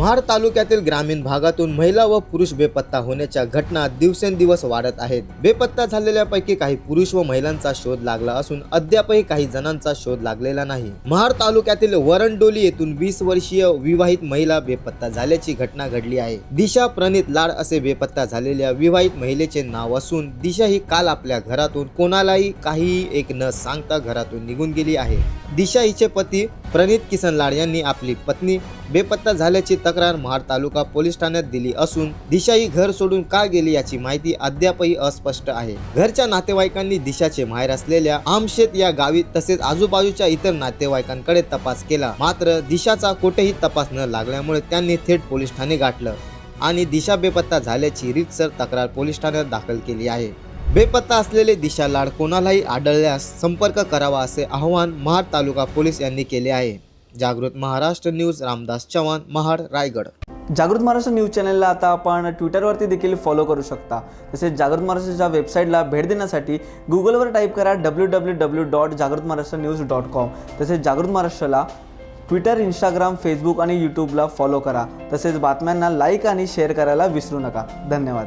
महाड तालुक्यातील ग्रामीण भागातून महिला व पुरुष बेपत्ता होण्याच्या घटना दिवसेंदिवस वाढत आहेत. बेपत्ता झालेल्यापैकी काही पुरुष व महिलांचा शोध लागला असून अद्यापही काही जणांचा शोध लागलेला नाही. महाड तालुक्यातील वरंडोली येथून वीस वर्षीय विवाहित महिला बेपत्ता झाल्याची घटना घडली आहे. दिशा प्रणित लाड असे बेपत्ता झालेल्या विवाहित महिलेचे नाव असून दिशा ही काल आपल्या घरातून कोणालाही काहीही एक न सांगता घरातून निघून गेली आहे. दिशा हिचे पती प्रणित किसन लाड यांनी आपली पत्नी बेपत्ता झाल्याची तक्रार महाड तालुका पोलीस ठाण्यात दिली असून दिशा ही घर सोडून का गेली याची माहिती अद्यापही अस्पष्ट आहे. घरच्या नातेवाईकांनी दिशाचे माहेर असलेल्या आमशेत या गावी तसेच आजूबाजूच्या इतर नातेवाईकांकडे तपास केला. मात्र दिशाचा कुठेही तपास न लागल्यामुळे त्यांनी थेट पोलीस ठाणे गाठलं आणि दिशा बेपत्ता झाल्याची रीतसर तक्रार पोलीस ठाण्यात दाखल केली आहे. बेपत्ता असलेले दिशा लाड कोणालाही आढळल्यास संपर्क करावा असे आवाहन महाड तालुका पोलीस यांनी केले आहे. जागृत महाराष्ट्र न्यूज रामदास चव्हाण महाड रायगड. जागृत महाराष्ट्र न्यूज चॅनलला आता आपण ट्विटरवरती देखील फॉलो करू शकता. तसेच जागृत महाराष्ट्राच्या वेबसाईटला भेट देण्यासाठी गुगलवर टाईप करा डब्ल्यू डब्ल्यू डब्ल्यू डॉट जागृत महाराष्ट्र न्यूज डॉट कॉम तसेच जागृत महाराष्ट्राला ट्विटर इंस्टाग्राम फेसबुक आणि यूट्यूबला फॉलो करा. तसेच बातम्यांना लाईक आणि शेअर करायला विसरू नका. धन्यवाद.